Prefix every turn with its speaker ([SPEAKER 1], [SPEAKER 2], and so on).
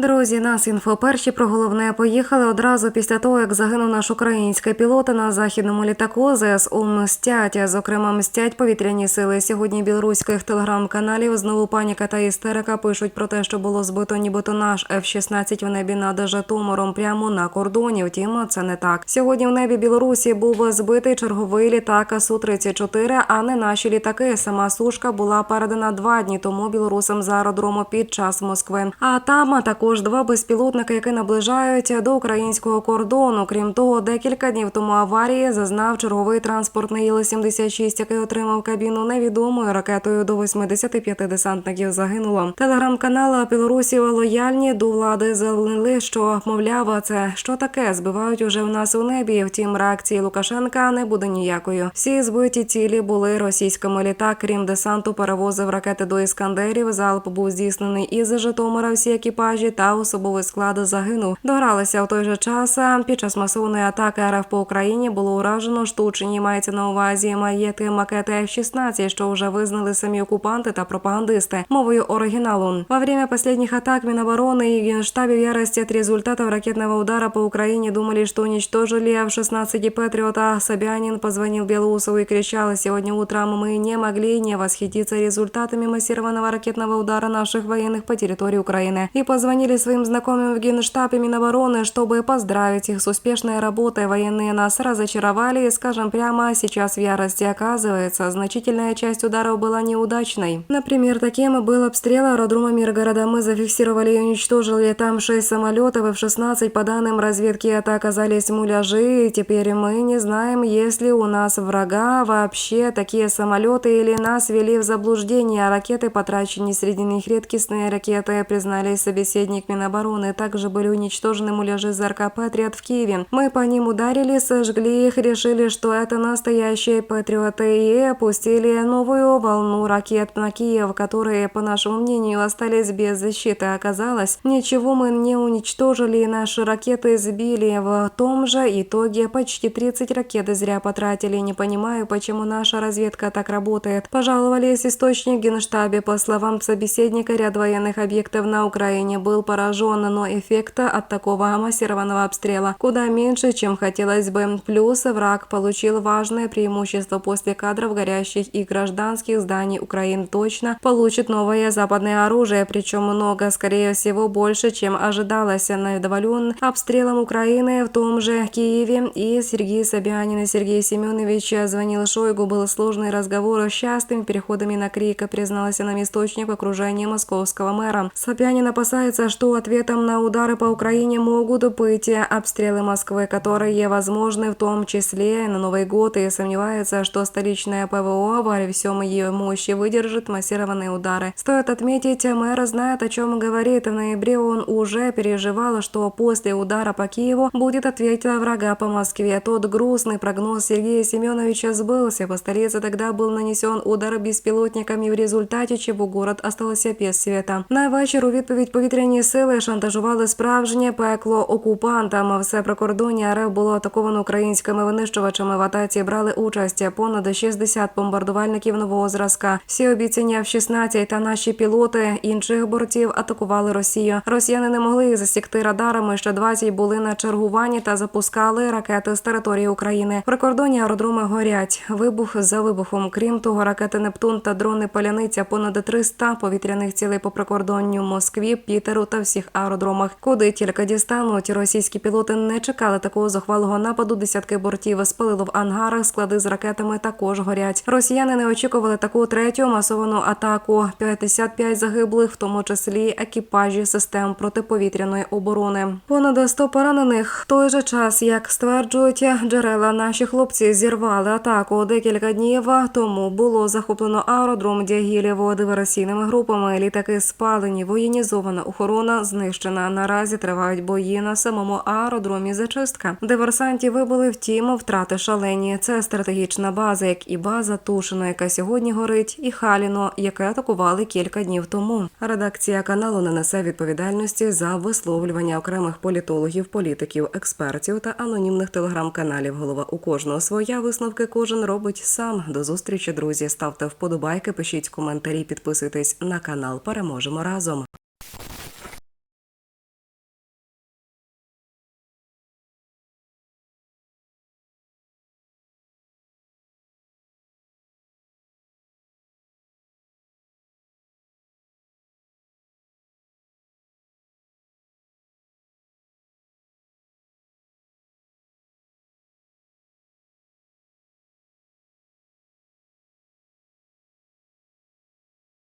[SPEAKER 1] Друзі, нас інфо перші про головне поїхали одразу після того, як загинув наш український пілот на західному літаку ЗСУ мстять. Зокрема, мстять повітряні сили. Сьогодні білоруських телеграм-каналів знову паніка та істерика пишуть про те, що було збито нібито наш F-16 в небі над Житомиром прямо на кордоні. Втім, це не так. Сьогодні в небі Білорусі був збитий черговий літак су 34 а не наші літаки. Сама сушка була передана два дні тому білорусам з аеродрому під час Москви. А там також два безпілотники, які наближають до українського кордону. Крім того, декілька днів тому аварії зазнав черговий транспортний Іл-76, який отримав кабіну невідомою ракетою до 85 десантників загинуло. Телеграм-канал Білорусі лояльні до влади залили, що мовляв, це що таке? Збивають уже в нас у небі. Втім, реакції Лукашенка не буде ніякою. Всі збиті цілі були російськими літак. Крім десанту, перевозив ракети до іскандерів. Залп був здійснений із Житомира. Всі екіпажі та особовий склад загинув. Догралися в той же час. Під час масовної атаки РФ по Україні було уражено штучні. Мається на увазі маєти макети F-16, що вже визнали самі окупанти та пропагандисти мовою оригіналу. Во время последних атак Минобороны и Генштабе в ярости от результатов ракетного удара по Украине думали, что уничтожили F-16 Патриот, а Собянин позвонил Белоусову и кричал, сегодня утром мы не могли не восхититься результатами массированного ракетного удара наших военных по территории Украины. И позвонили своим знакомым в Генштаб и Минобороны, чтобы поздравить их с успешной работой. Военные нас разочаровали и, скажем прямо, сейчас в ярости оказывается, значительная часть ударов была неудачной. Например, таким был обстрел аэродрома Миргорода. Мы зафиксировали и уничтожили там шесть самолетов F-16. По данным разведки, это оказались муляжи. И теперь мы не знаем, есть ли у нас врага вообще такие самолеты или нас ввели в заблуждение. Ракеты потрачены, среди них редкостные ракеты, признались собеседник Минобороны. Также были уничтожены муляжи ЗРК «Патриот» в Киеве. Мы по ним ударили, сожгли их, решили, что это настоящие патриоты и опустили новую волну ракет на Киев, которые, по нашему мнению, остались без защиты. Оказалось, ничего мы не уничтожили, и наши ракеты сбили. В том же итоге почти 30 ракет зря потратили. Не понимаю, почему наша разведка так работает. Пожаловались источник Генштабе. По словам собеседника, ряд военных объектов на Украине был поражен, но эффекта от такого массированного обстрела куда меньше, чем хотелось бы. Плюс враг получил важное преимущество после кадров горящих и гражданских зданий Украины точно получит новое западное оружие, причем много, скорее всего, больше, чем ожидалось. Недоволен обстрелом Украины в том же Киеве и Сергей Собянин и Сергей Семенович звонил Шойгу. Был сложный разговор с частыми переходами на крик, призналась нам источник в окружении московского мэра. Собянин опасается, что ответом на удары по Украине могут быть обстрелы Москвы, которые возможны в том числе и на Новый год, и сомневается, что столичная ПВО во всем ее мощи выдержит массированные удары. Стоит отметить, мэр знает, о чем говорит. В ноябре он уже переживал, что после удара по Киеву будет ответить врага по Москве. Тот грустный прогноз Сергея Семеновича сбылся. По столице тогда был нанесен удар безпілотниками, в результаті чого город остался без света. На вечір у відповідь повітряні сили шантажували справжнє пекло окупантам. Все прикордоння РФ було атаковано українськими винищувачами. В атаці брали участь понад 60 бомбардувальників нового зразка. Всі обіцяння в 16 та наші пілоти інших бортів атакували Росію. Росіяни не могли їх засікти радарами. Ще 20 були на чергуванні та запускали ракети з території України. Прикордонні аеродроми горять. Вибух за вибухом. Крім того, ракети Нептун та дрони Паляниця понад 300 повітряних цілей по прикордонню Москві, Пітеру та всіх аеродромах. Куди тільки дістануть, російські пілоти не чекали такого зухвалого нападу. Десятки бортів спалило в ангарах. Склади з ракетами також горять. Росіяни не очікували таку третю масовану атаку. 55 загиблих, в тому числі екіпажі систем протиповітряної оборони. Понад 100 поранених. В той же час, як стверджують джерела, наші хлопці зірвали атаку декілька днів тому. Було захоплено аеродром Дягілєво диверсійними групами. Літаки спалені, воєнізована охорона знищена. Наразі тривають бої на самому аеродромі. Зачистка. Диверсантів вибили, втім, втрати шалені. Це стратегічна база, як і база Тушино, яка сьогодні горить, і Халіно, яке атакували кілька днів тому. Редакція каналу не несе відповідальності за висловлювання окремих політологів, політиків, експертів та анонімних телеграм-каналів. Голова у кожного своя висновки кожен робить сам. До зустрічі, друзі. Ставте вподобайки, пишіть коментарі, підписуйтесь на канал. Переможемо разом.